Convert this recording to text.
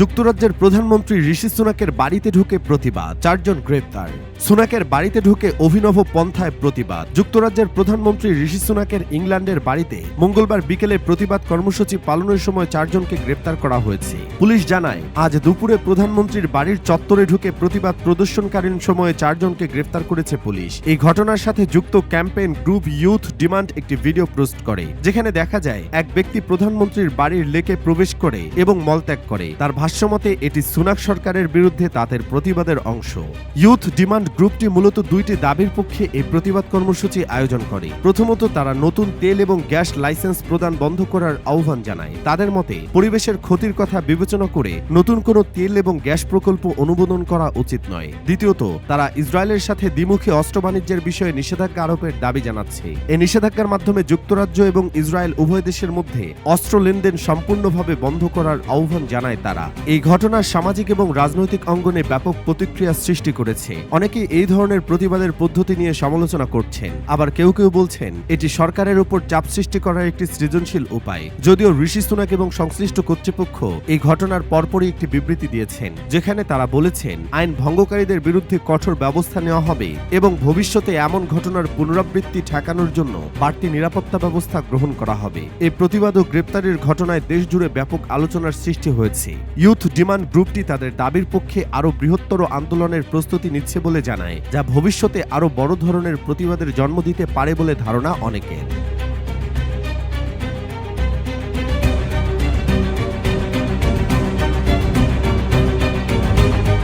যুক্তরাজ্যের প্রধানমন্ত্রী ঋষি সুনাকের বাড়িতে ঢুকে প্রতিবাদ চারজন গ্রেপ্তার। সুনাকের বাড়িতে ঢুকে অভিনব পন্থায় প্রতিবাদ। যুক্তরাজ্যের প্রধানমন্ত্রী ঋষি সুনাকের ইংল্যান্ডের বাড়িতে মঙ্গলবার বিকেলে প্রতিবাদ কর্মসূচি পালনের সময় চারজনকে গ্রেপ্তার করা হয়েছে। পুলিশ জানায়, আজ দুপুরে প্রধানমন্ত্রীর বাড়ির চত্বরে ঢুকে প্রতিবাদ প্রদর্শনকালীন সময়ে চারজনকে গ্রেপ্তার করেছে পুলিশ। এই ঘটনার সাথে যুক্ত ক্যাম্পেইন গ্রুপ ইউথ ডিমান্ড একটি ভিডিও পোস্ট করে। যেখানে দেখা যায়, এক ব্যক্তি প্রধানমন্ত্রীর বাড়ির লেকে প্রবেশ করে এবং মলত্যাগ করে। তার ভাষ্যমতে, এটি সুনাক সরকারের বিরুদ্ধে তাদের প্রতিবাদের অংশ। ইউথ ডিমান্ড গ্রুপটি মূলত দুইটি দাবির পক্ষে এই প্রতিবাদ কর্মসূচি আয়োজন করে। প্রথমত, তারা নতুন তেল এবং গ্যাস লাইসেন্স প্রদান বন্ধ করার আহ্বান জানায়। তাদের মতে, পরিবেশের ক্ষতির কথা বিবেচনা করে নতুন কোনো তেল এবং গ্যাস প্রকল্প অনুমোদন করা উচিত নয়। দ্বিতীয়ত, তারা ইসরায়েলের সাথে দ্বিমুখী অস্ত্র বাণিজ্যের বিষয়ে নিষেধাজ্ঞা আরোপের দাবি জানাচ্ছে। এই নিষেধাজ্ঞার মাধ্যমে যুক্তরাজ্য এবং ইসরায়েল উভয় দেশের মধ্যে অস্ত্র লেনদেন সম্পূর্ণভাবে বন্ধ করার আহ্বান জানায় তারা। এই ঘটনার সামাজিক এবং রাজনৈতিক অঙ্গনে ব্যাপক প্রতিক্রিয়া সৃষ্টি করেছে। অনেকে এই ধরনের প্রতিবাদের পদ্ধতি নিয়ে সমালোচনা করছেন। আবার কেউ কেউ বলছেন, এটি সরকারের উপর চাপ সৃষ্টি করার একটি সৃজনশীল উপায়। যদিও ঋষি সুনাক এবং সংশ্লিষ্ট কর্তৃপক্ষ এই ঘটনার পরপরই একটি বিবৃতি দিয়েছেন, যেখানে তারা বলেছেন, আইন ভঙ্গকারীদের বিরুদ্ধে কঠোর ব্যবস্থা নেওয়া হবে এবং ভবিষ্যতে এমন ঘটনার পুনরাবৃত্তি ঠেকানোর জন্য বাড়তি নিরাপত্তা ব্যবস্থা গ্রহণ করা হবে। এই প্রতিবাদ ও গ্রেপ্তারের ঘটনায় দেশ জুড়ে ব্যাপক আলোচনার সৃষ্টি হয়েছে। ইউথ ডিমান্ড গ্রুপটি তাদের দাবির পক্ষে আরও বৃহত্তর আন্দোলনের প্রস্তুতি নিচ্ছে বলে জানায়, যা ভবিষ্যতে আরও বড় ধরনের প্রতিবাদের জন্ম দিতে পারে বলে ধারণা অনেকের।